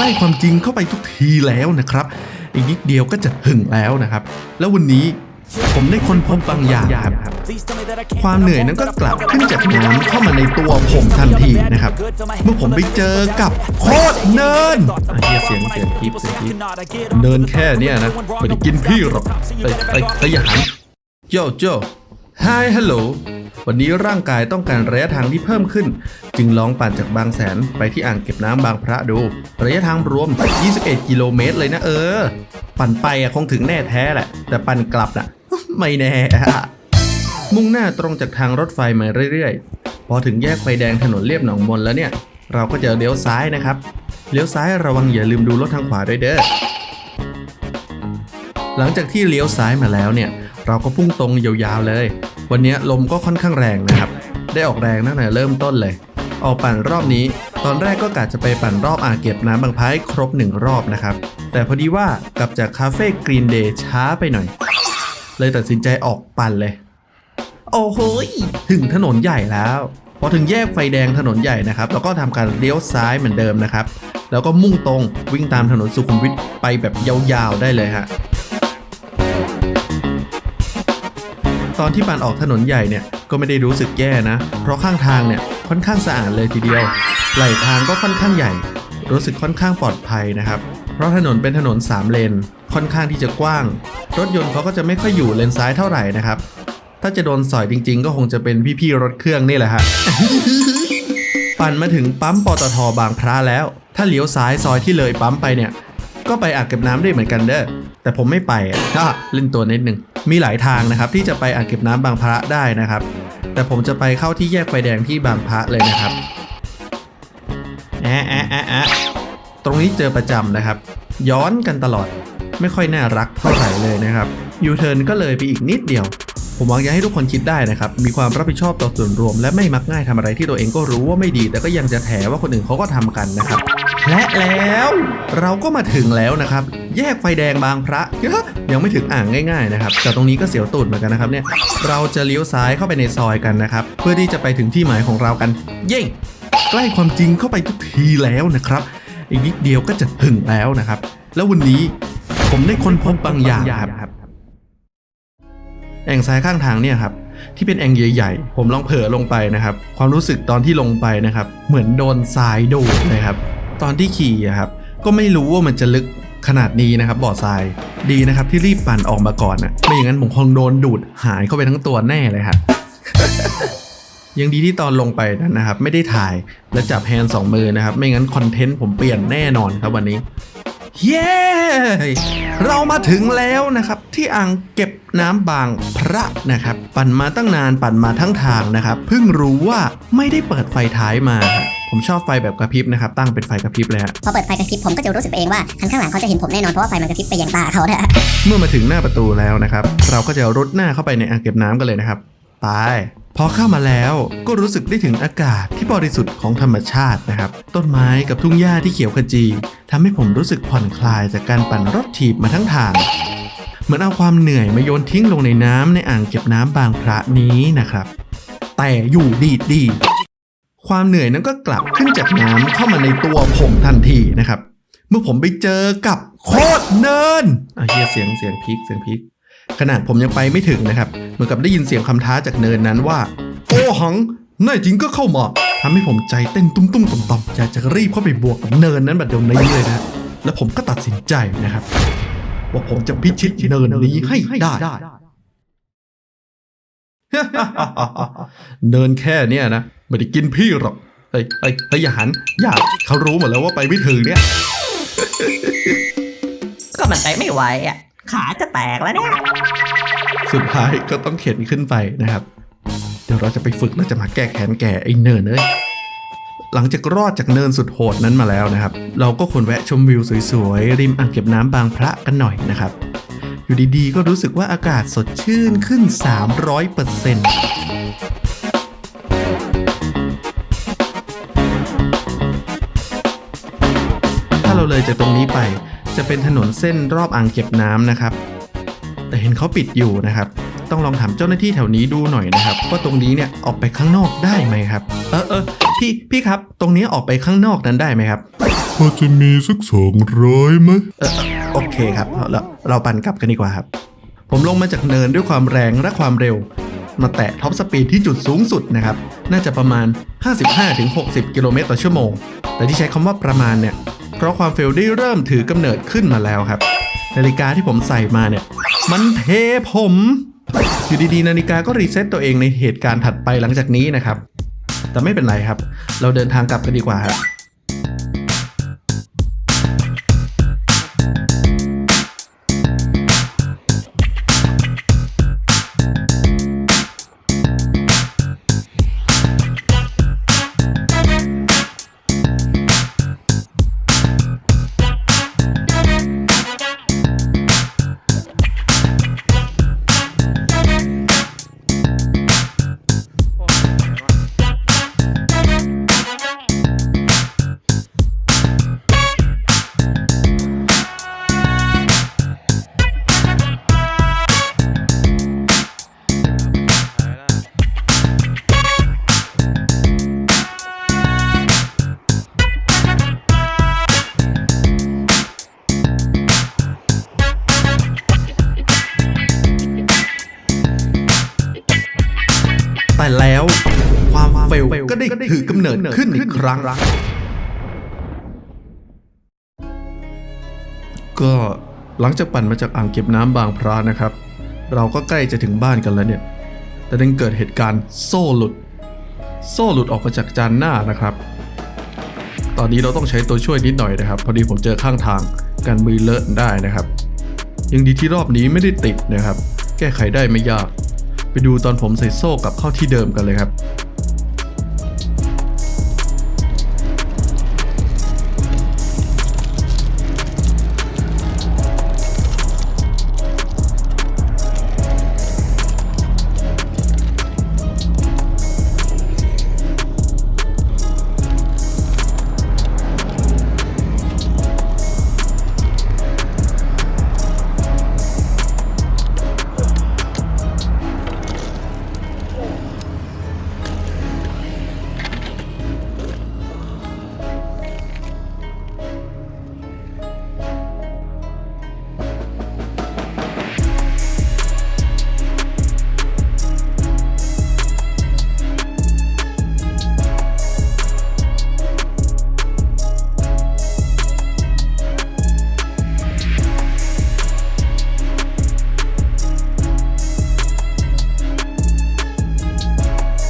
ใกล้ความจริงเข้าไปทุกทีแล้วนะครับ อีกนิดเดียวก็จะถึงแล้วนะครับ แล้ววันนี้ผมได้ค้นพบบางอย่างครับ ความเหนื่อยนั้นก็กลับขึ้นจากน้ำเข้ามาในตัวผมทันทีนะครับ เมื่อผมไปเจอกับโคตรเนินเฮียเสียงเสียงคลิปเสียงคลิปเนินแค่เนี้ยนะไม่ได้กินพี่หรอกเอ้ยเอ้ยเอ้ยอย่าหันโจโจ Hi Hello วันนี้ร่างกายต้องการระยะทางที่เพิ่มขึ้น จึงลองปั่นจากบางแสนไปที่อ่างเก็บน้ำบางพระดู ระยะทางรวม 21 กิโลเมตรเลยนะเออ ปั่นไปอะคงถึงแน่แท้แหละ แต่ปั่นกลับน่ะ ไม่แน่อะมุ่งหน้าตรงจากทางรถไฟมาเรื่อยๆ พอถึงแยกไฟแดงถนนเลียบหนองมนแล้วเนี่ย เราก็จะเลี้ยวซ้ายนะครับ เลี้ยวซ้ายระวังอย่าลืมดูรถทางขวาด้วยเด้อหลังจากที่เลี้ยวซ้ายมาแล้วเนี่ย เราก็พุ่งตรงยาวๆเลย วันนี้ลมก็ค่อนข้างแรงนะครับ ได้ออกแรงตั้งแต่เริ่มต้นเลย ออกปั่นรอบนี้ ตอนแรกก็กะจะไปปั่นรอบอ่างเก็บน้ำบางพร้ายครบหนึ่งรอบนะครับ แต่พอดีว่ากลับจากคาเฟ่กรีนเดย์ช้าไปหน่อย เลยตัดสินใจออกปั่นเลย โอ้โหถึงถนนใหญ่แล้วพอถึงแยกไฟแดงถนนใหญ่นะครับเราก็ทำการเลี้ยวซ้ายเหมือนเดิมนะครับ แล้วก็มุ่งตรงวิ่งตามถนนสุขุมวิทไปแบบยาวๆได้เลยฮะ ตอนที่ปานออกถนนใหญ่เนี่ยก็ไม่ได้รู้สึกแย่นะ เพราะข้างทางเนี่ยค่อนข้างสะอาดเลยทีเดียว ไหลทางก็ค่อนข้างใหญ่ รู้สึกค่อนข้างปลอดภัยนะครับ เพราะถนนเป็นถนน 3 เลน ค่อนข้างที่จะกว้าง รถยนต์เขาก็จะไม่ค่อยอยู่เลนซ้ายเท่าไหร่นะครับ ถ้าจะโดนสอยจริง ๆ ก็คงจะเป็นพี่ๆรถเครื่องนี่แหละฮะ ปั่นมาถึงปั๊มปตทบางพระแล้ว ถ้าเลี้ยวซ้ายซอยที่เลยปั๊มไปเนี่ย ก็ไปอ่างเก็บน้ำได้เหมือนกันเด้อ แต่ผมไม่ไปอะอะเล่นตัวนิดนึง มีหลายทางนะครับที่จะไปอ่างเก็บน้ำบางพระได้นะครับ แต่ผมจะไปเข้าที่แยกไฟแดงที่บางพระเลยนะครับแอะแอะแอะแอะตรงนี้เจอประจำนะครับ ย้อนกันตลอดไม่ค่อยน่ารักเท่าไหร่เลยนะครับยูเทิร์นก็เลยไปอีกนิดเดียว ผมหวังอยากให้ทุกคนคิดได้นะครับ มีความรับผิดชอบต่อส่วนรวม และไม่มักง่ายทำอะไรที่ตัวเองก็รู้ว่าไม่ดี แต่ก็ยังจะแถว่าคนอื่นเขาก็ทำกันนะครับ และแล้วเราก็มาถึงแล้วนะครับ แยกไฟแดงบางพระยังไม่ถึงอ่างง่ายๆนะครับจากตรงนี้ก็เสียวตูดเหมือนกันนะครับเนี่ยเราจะเลี้ยวซ้ายเข้าไปในซอยกันนะครับ เพื่อที่จะไปถึงที่หมายของเรากัน เย้ใกล้ความจริงเข้าไปทุกทีแล้วนะครับ อีกนิดเดียวก็จะถึงแล้วนะครับ แล้ววันนี้ผมได้ค้นพบบางอย่างครับแอ่งซ้ายข้างทางเนี่ยครับที่เป็นแอ่งใหญ่ๆ ผมลองเผลอลงไปนะครับ ความรู้สึกตอนที่ลงไปนะครับ เหมือนโดนทรายดูดนะครับ ตอนที่ขี่ครับก็ไม่รู้ว่ามันจะลึกขนาดนี้นะครับบ่อทรายดีนะครับที่รีบปั่นออกมาก่อนนะไม่อย่างนั้นผมคงโดนดูดหายเข้าไปทั้งตัวแน่เลยครับยังดีที่ตอนลงไปนั้นนะครับ ไม่ได้ถ่ายและจับแฮนด์สองมือนะครับ ไม่งั้นคอนเทนต์ผมเปลี่ยนแน่นอนครับวันนี้เย้เรามาถึงแล้วนะครับ ที่อ่างเก็บน้ำบางพระนะครับ ปั่นมาตั้งนานปั่นมาทั้งทางนะครับ เพิ่งรู้ว่าไม่ได้เปิดไฟท้ายมาครับ ผมชอบไฟแบบกระพริบนะครับ ตั้งเป็นไฟกระพริบเลยฮะพอเปิดไฟกระพริบผมก็จะรู้สึกเองว่าคันข้างหลังเขาจะเห็นผมแน่นอนเพราะว่าไฟมันกระพริบไปยังตาเขานะเมื่อมาถึงหน้าประตูแล้วนะครับ เราก็จะรุดหน้าเข้าไปในอ่างเก็บน้ำกันเลยนะครับไปพอเข้ามาแล้วก็รู้สึกได้ถึงอากาศที่บริสุทธิ์ของธรรมชาตินะครับ ต้นไม้กับทุ่งหญ้าที่เขียวขจีทำให้ผมรู้สึกผ่อนคลายจากการปั่นรถถีบมาทั้งทางเหมือนเอาความเหนื่อยมาโยนทิ้งลงในน้ำในอ่างเก็บน้ำบางพระนี้นะครับ แต่อยู่ดีดีๆ ความเหนื่อยนั้นก็กลับขึ้นจากน้ำเข้ามาในตัวผมทันทีนะครับ เมื่อผมไปเจอกับโคตรเนินอะเฮียเสียงเสียงพีคเสียงพีคขนาดผมยังไปไม่ถึงนะครับ เหมือนกับได้ยินเสียงคำท้าจากเนินนั้นว่า โอ้หังแน่จริงก็เข้ามาทำให้ผมใจเต้นตุ้มๆต่อมๆอยากจะรีบเข้าไปบวกกับเนินนั้นแบบเดี๋ยวนี้เลยนะ แล้วผมก็ตัดสินใจนะครับ ว่าผมจะพิชิตเนินนี้ให้ได้เนินแค่เนี้ยนะ ไม่ได้กินพี่หรอกเฮ้ยเฮ้ยเฮ้ยอย่าหันอย่าเขารู้หมดแล้วว่าไปไม่ถึงเนี่ย ก็มันไปไม่ไหวอะ ขาจะแตกแล้วเนี่ย สุดท้ายก็ต้องเข็นขึ้นไปนะครับ เดี๋ยวเราจะไปฝึกแล้วจะมาแก้แค้นแก่ไอ้เนินเอ้ยหลังจากรอดจากเนินสุดโหดนั้นมาแล้วนะครับ เราก็ควรแวะชมวิวสวยๆริมอ่างเก็บน้ำบางพระกันหน่อยนะครับ อยู่ดีๆ ก็รู้สึกว่าอากาศสดชื่นขึ้น 300%เเซ็นต์ถ้าเราเลยจากตรงนี้ไป จะเป็นถนนเส้นรอบอ่างเก็บน้ำนะครับ แต่เห็นเขาปิดอยู่นะครับ ต้องลองถามเจ้าหน้าที่แถวนี้ดูหน่อยนะครับว่าตรงนี้เนี่ยออกไปข้างนอกได้ไหมครับ เออเออพี่พี่ครับ ตรงนี้ออกไปข้างนอกนั้นได้ไหมครับพอจะมีสักสองร้อยไหมเออโอเคครับเราเราปั่นกลับกันดีกว่าครับ ผมลงมาจากเนินด้วยความแรงและความเร็ว มาแตะท็อปสปีดที่จุดสูงสุดนะครับ น่าจะประมาณ 55-60 กิโลเมตรต่อชั่วโมง แต่ที่ใช้คำว่าประมาณเนี่ย เพราะความเฟลได้เริ่มถือกำเนิดขึ้นมาแล้วครับ นาฬิกาที่ผมใส่มาเนี่ย มันเทผม อยู่ดีๆ นาฬิกาก็รีเซ็ตตัวเองในเหตุการณ์ถัดไปหลังจากนี้นะครับ แต่ไม่เป็นไรครับ เราเดินทางกลับกันดีกว่าครับ ก็ได้ถือกำเนิดขึ้นอีกครั้ง ก็หลังจากปั่นมาจากอ่างเก็บน้ำบางพระนะครับ เราก็ใกล้จะถึงบ้านกันแล้วเนี่ย แต่ดันเกิดเหตุการณ์โซ่หลุด โซ่หลุดออกมาจากจานหน้านะครับ ตอนนี้เราต้องใช้ตัวช่วยนิดหน่อยนะครับ พอดีผมเจอข้างทางการมือเลอะได้นะครับ ยังดีที่รอบนี้ไม่ได้ติดนะครับ แก้ไขได้ไม่ยาก ไปดูตอนผมใส่โซ่กลับเข้าที่เดิมกันเลยครับ